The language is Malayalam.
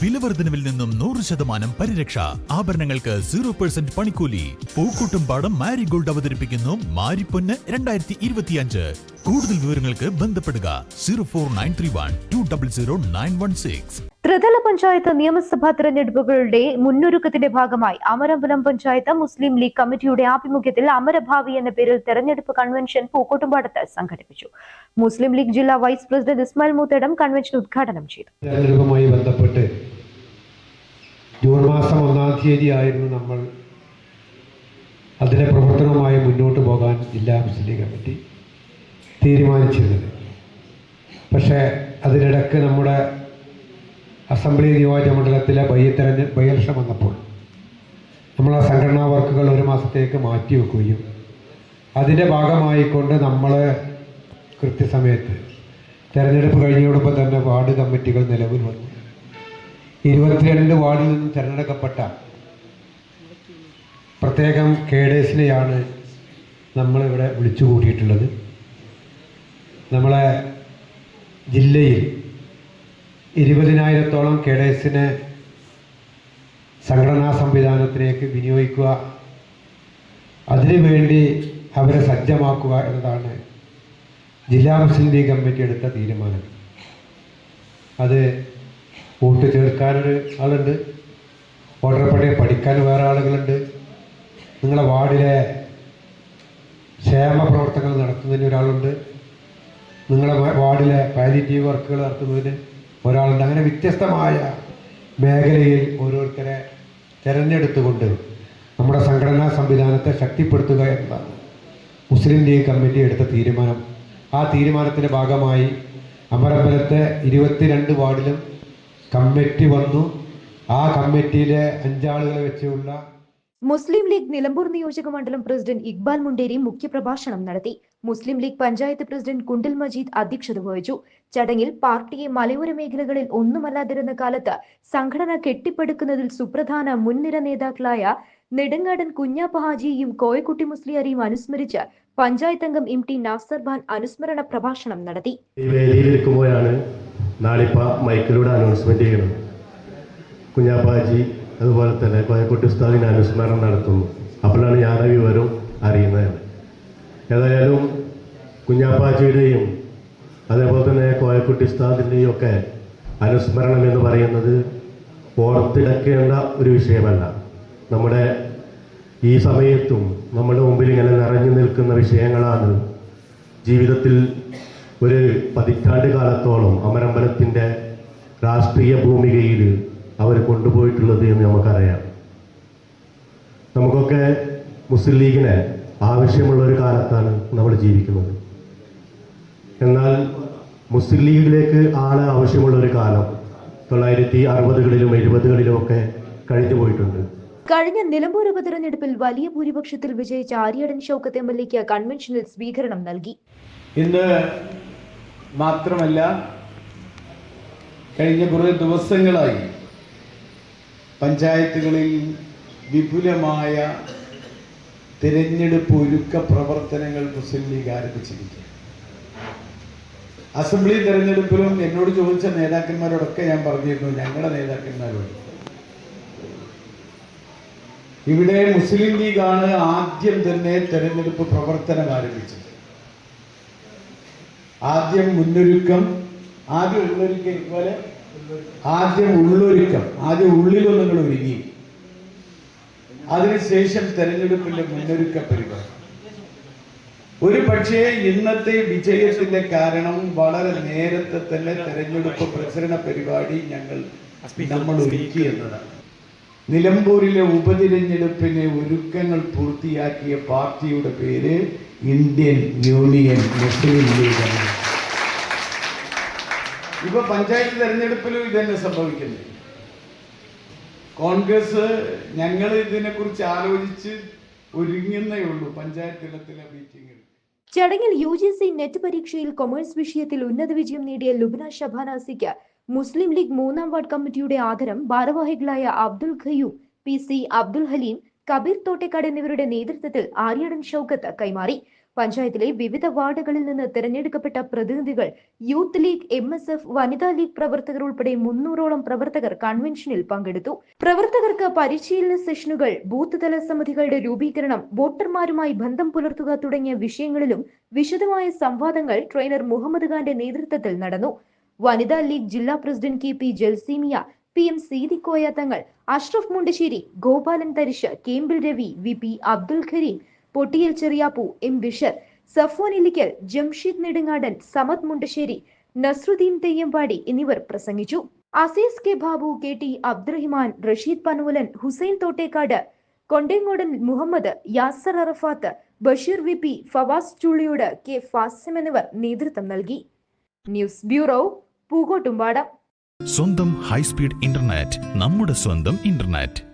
വിലവർദ്ധനവിൽ നിന്നും നൂറ് ശതമാനം പരിരക്ഷ. ആഭരണങ്ങൾക്ക് സീറോ പെർസെന്റ് പണിക്കൂലി. പൂക്കൂട്ടും പാടം മാരിഗോൾഡ് അവതരിപ്പിക്കുന്നു മാരിപ്പൊന്ന് രണ്ടായിരത്തി ഇരുപത്തിയഞ്ച് കൂടുതൽ വിവരങ്ങൾക്ക് ബന്ധപ്പെടുക zero four nine three one two double zero nine one six. ത്രിതല പഞ്ചായത്ത് നിയമസഭാ തെരഞ്ഞെടുപ്പുകളുടെ മുന്നൊരുക്കത്തിന്റെ ഭാഗമായി അമരമ്പലം പഞ്ചായത്ത് മുസ്ലിം ലീഗ് കമ്മിറ്റിയുടെ ആഭിമുഖ്യത്തിൽ അമരഭാവി എന്ന പേരിൽ തെരഞ്ഞെടുപ്പ് കൺവെൻഷൻ പൂക്കോട്ടുംപാടത്ത് സംഘടിപ്പിച്ചു. മുസ്ലിം ലീഗ് ജില്ലാ vice president Ismail Moothedam convention ഉദ്ഘാടനം ചെയ്തു. തെരഞ്ഞെടുപ്പുമായി ബന്ധപ്പെട്ട് ജൂൺ മാസം ഒന്നാം തീയതി ആയിരുന്നു നമ്മൾ അതിന്റെ പ്രവർത്തനവുമായി മുന്നോട്ട് പോകാൻ ജില്ലാ മുസ്ലിം ലീഗ് കമ്മിറ്റി തീരുമാനിച്ചിരുന്നത്. പക്ഷേ അതിനിടക്ക് നമ്മുടെ അസംബ്ലി നിയോജക മണ്ഡലത്തിലെ ബൈ തെരഞ്ഞെ ബൈ ഇലക്ഷൻ വന്നപ്പോൾ നമ്മൾ ആ സംഘടനാ വർക്കുകൾ ഒരു മാസത്തേക്ക് മാറ്റി മാറ്റിവെക്കുകയും അതിന്റെ ഭാഗമായിക്കൊണ്ട് നമ്മൾ കൃത്യസമയത്ത് തെരഞ്ഞെടുപ്പ് കഴിഞ്ഞതോടൊപ്പം തന്നെ വാർഡ് കമ്മിറ്റികൾ നിലവിൽ വന്നു. ഇരുപത്തിരണ്ട് വാർഡിൽ നിന്നും തിരഞ്ഞെടുക്കപ്പെട്ട പ്രത്യേകം കേഡേഴ്സിനെയാണ് നമ്മളിവിടെ വിളിച്ചു കൂട്ടിയിട്ടുള്ളത് നമ്മളെ ജില്ലയിൽ ഇരുപതിനായിരത്തോളം കേഡേഴ്സിനെ സംഘടനാ സംവിധാനത്തിലേക്ക് വിനിയോഗിക്കുക. അതിനുവേണ്ടി അവരെ സജ്ജമാക്കുക എന്നതാണ് ജില്ലാ മുസ്ലിം ലീഗ് കമ്മിറ്റി എടുത്ത തീരുമാനം. അത് വോട്ട് ചേർക്കാനൊരു ആളുണ്ട്. വോട്ടർ പട്ടിക പഠിക്കാൻ വേറെ ആളുകളുണ്ട്. നിങ്ങളെ വാർഡിലെ ക്ഷേമ പ്രവർത്തനങ്ങൾ നടത്തുന്നതിന് ഒരാളുണ്ട്. നിങ്ങളെ വാർഡിലെ പാലിറ്റീവ് വർക്കുകൾ നടത്തുന്നതിന് ഒരാളുണ്ട്. അങ്ങനെ വ്യത്യസ്തമായ മേഖലയിൽ ഓരോരുത്തരെ തിരഞ്ഞെടുത്തുകൊണ്ട് നമ്മുടെ സംഘടനാ സംവിധാനത്തെ ശക്തിപ്പെടുത്തുക എന്നതാണ് മുസ്ലിം ലീഗ് കമ്മിറ്റി എടുത്ത തീരുമാനം. ആ തീരുമാനത്തിന്റെ ഭാഗമായി അമരമ്പലത്തെ ഇരുപത്തിരണ്ട് വാർഡിലും കമ്മിറ്റി വന്നു. ആ കമ്മിറ്റിയിലെ അഞ്ചാളുകളെ വെച്ചുള്ള മുസ്ലിം ലീഗ് നിലമ്പൂർ നിയോജക മണ്ഡലം പ്രസിഡന്റ് ഇക്ബാൽ മുണ്ടേരി മുഖ്യപ്രഭാഷണം നടത്തി. മുസ്ലിം ലീഗ് പഞ്ചായത്ത് പ്രസിഡന്റ് കുണ്ടിൽ മജീദ് അധ്യക്ഷത വഹിച്ചു. ചടങ്ങിൽ പാർട്ടിയെ മലയോര മേഖലകളിൽ ഒന്നുമല്ലാതിരുന്ന കാലത്ത് സംഘടന കെട്ടിപ്പടുക്കുന്നതിൽ സുപ്രധാന മുൻനിര നേതാക്കളായ നെടുങ്ങാടൻ കുഞ്ഞാപ്പ ഹാജിയെയും കോയക്കുട്ടി മുസ്ലിയാരെയും അനുസ്മരിച്ച് പഞ്ചായത്ത് അംഗം എം ടി നാസർ ഖാൻ അനുസ്മരണ പ്രഭാഷണം നടത്തി. കുഞ്ഞാപ്പ വേദിയിലിരിക്കുമ്പോഴാണ് അതുപോലെ തന്നെ കോയക്കുട്ടി ഉസ്താദിന് അനുസ്മരണം നടത്തുന്നു. അപ്പോഴാണ് ഞാൻ വിവരം അറിയുന്നത്. ഏതായാലും കുഞ്ഞാപ്പാച്ചിയുടെയും അതേപോലെ തന്നെ കോയക്കുട്ടി ഉസ്താദിന്റെയും ഒക്കെ അനുസ്മരണം എന്ന് പറയുന്നത് ഓർത്തിടക്കേണ്ട ഒരു വിഷയമല്ല. നമ്മുടെ ഈ സമയത്തും നമ്മുടെ മുമ്പിൽ ഇങ്ങനെ നിറഞ്ഞു നിൽക്കുന്ന വിഷയങ്ങളാണ് ജീവിതത്തിൽ ഒരു പതിറ്റാണ്ട് കാലത്തോളം അമരമ്പലത്തിന്റെ രാഷ്ട്രീയ ഭൂമികയിൽ അവർ കൊണ്ടുപോയിട്ടുള്ളത് എന്ന് നമുക്കറിയാം. നമുക്കൊക്കെ മുസ്ലിം ലീഗിന് ആവശ്യമുള്ള ഒരു കാലത്താണ് നമ്മൾ ജീവിക്കുന്നത്. എന്നാൽ മുസ്ലിം ലീഗിലേക്ക് ആണ് ആവശ്യമുള്ള ഒരു കാലം. തൊള്ളായിരത്തി അറുപതുകളിലും എഴുപതുകളിലും ഒക്കെ കഴിഞ്ഞു പോയിട്ടുണ്ട്. കഴിഞ്ഞ നിലമ്പൂർ ഉപതെരഞ്ഞെടുപ്പിൽ വലിയ ഭൂരിപക്ഷത്തിൽ വിജയിച്ച ആര്യടൻ ഷൗക്കത്ത് എം എൽ എക്ക് കൺവെൻഷനിൽ സ്വീകരണം നൽകി. ഇന്ന് മാത്രമല്ല കഴിഞ്ഞ കുറേ ദിവസങ്ങളായി പഞ്ചായത്തുകളിൽ വിപുലമായ തിരഞ്ഞെടുപ്പ് ഒരുക്ക പ്രവർത്തനങ്ങൾ മുസ്ലിം ലീഗ് ആരംഭിച്ചിരിക്കുക അസംബ്ലി തിരഞ്ഞെടുപ്പിലും എന്നോട് ചോദിച്ച നേതാക്കന്മാരോടൊക്കെ ഞാൻ പറഞ്ഞിരുന്നു ഞങ്ങളുടെ നേതാക്കന്മാരോട്. ഇവിടെ മുസ്ലിം ലീഗാണ് ആദ്യം തന്നെ തെരഞ്ഞെടുപ്പ് പ്രവർത്തനം ആരംഭിച്ചത്. ആദ്യം മുന്നൊരുക്കം ആദ്യം ഉള്ളൊരുക്കം പോലെ ആദ്യം ഉള്ളൊരുക്കം ആദ്യം ഉള്ളിലൊന്നും നിങ്ങൾ ഒരുങ്ങി. അതിനുശേഷം തെരഞ്ഞെടുപ്പിന്റെ മുന്നൊരുക്ക പരിപാടി. ഒരു പക്ഷേ ഇന്നത്തെ വിജയത്തിന്റെ കാരണം വളരെ നേരത്തെ തന്നെ തെരഞ്ഞെടുപ്പ് പ്രചരണ പരിപാടി ഞങ്ങൾ നമ്മൾ ഒരുക്കി എന്നതാണ്. നിലമ്പൂരിലെ ഉപതിരഞ്ഞെടുപ്പിന് ഒരുക്കങ്ങൾ പൂർത്തിയാക്കിയ പാർട്ടിയുടെ പേര് ഇന്ത്യൻ യൂണിയൻ മുസ്ലിം ലീഗ് എന്നാണ്. ഇപ്പൊ പഞ്ചായത്ത് തെരഞ്ഞെടുപ്പിലും ഇതന്നെ സംഭവിക്കുന്നത് കോൺഗ്രസ് ഞങ്ങൾ ഇതിനെക്കുറിച്ച് ആലോചിച്ച് ഒരുങ്ങുന്നേ ഉള്ളൂ. പഞ്ചായത്ത് തലത്തിലെ മീറ്റിംഗിൽ ചടങ്ങിൽ യു ജി സി നെറ്റ് പരീക്ഷയിൽ കൊമേഴ്സ് വിഷയത്തിൽ ഉന്നത വിജയം നേടിയ ലുബ്ന ഷബാനാസിക്ക് മുസ്ലിം ലീഗ് മൂന്നാം വാർഡ് കമ്മിറ്റിയുടെ ആദരം ഭാരവാഹികളായ അബ്ദുൽ ഖയ്യൂം പി സി അബ്ദുൽ ഹലീം കബീർ തോട്ടേക്കാട് എന്നിവരുടെ നേതൃത്വത്തിൽ ആര്യാടൻ ഷൗക്കത്ത് കൈമാറി. പഞ്ചായത്തിലെ വിവിധ വാർഡുകളിൽ നിന്ന് തിരഞ്ഞെടുക്കപ്പെട്ട പ്രതിനിധികൾ Youth League M S F Vanitha League പ്രവർത്തകർ ഉൾപ്പെടെ മുന്നൂറോളം പ്രവർത്തകർ കൺവെൻഷനിൽ പങ്കെടുത്തു. പ്രവർത്തകർക്ക് പരിശീലന സെഷനുകൾ ബൂത്ത് തല സമിതികളുടെ രൂപീകരണം വോട്ടർമാരുമായി ബന്ധം പുലർത്തുക തുടങ്ങിയ വിഷയങ്ങളിലും വിശദമായ സംവാദങ്ങൾ ട്രെയിനർ മുഹമ്മദ് ഖാന്റെ നേതൃത്വത്തിൽ നടന്നു. വനിതാ ലീഗ് ജില്ലാ president K P Jalseemiya P M Seethikoya Thangal Ashraf Mundassery Gopalan Tharish Kembil Ravi V P Abdul Kareem Pottiyal Cheriyappu M Bishar Safon Illikkal Jamsheed Nedungadan Samad Mundassery Nasruddin Theyyampadi എന്നിവർ പ്രസംഗിച്ചു. Azeez K Babu K T Abdurahiman Rasheed Panoolan Hussain Thottekkad Kondengodan Muhammad Yasar Arafat Basheer V P Fawas Chulliyode K Fasim എന്നിവർ നേതൃത്വം നൽകി. News bureau Pookottumpadam. സ്വന്തം ഹൈസ്പീഡ് ഇന്റർനെറ്റ് നമ്മുടെ സ്വന്തം ഇന്റർനെറ്റ്.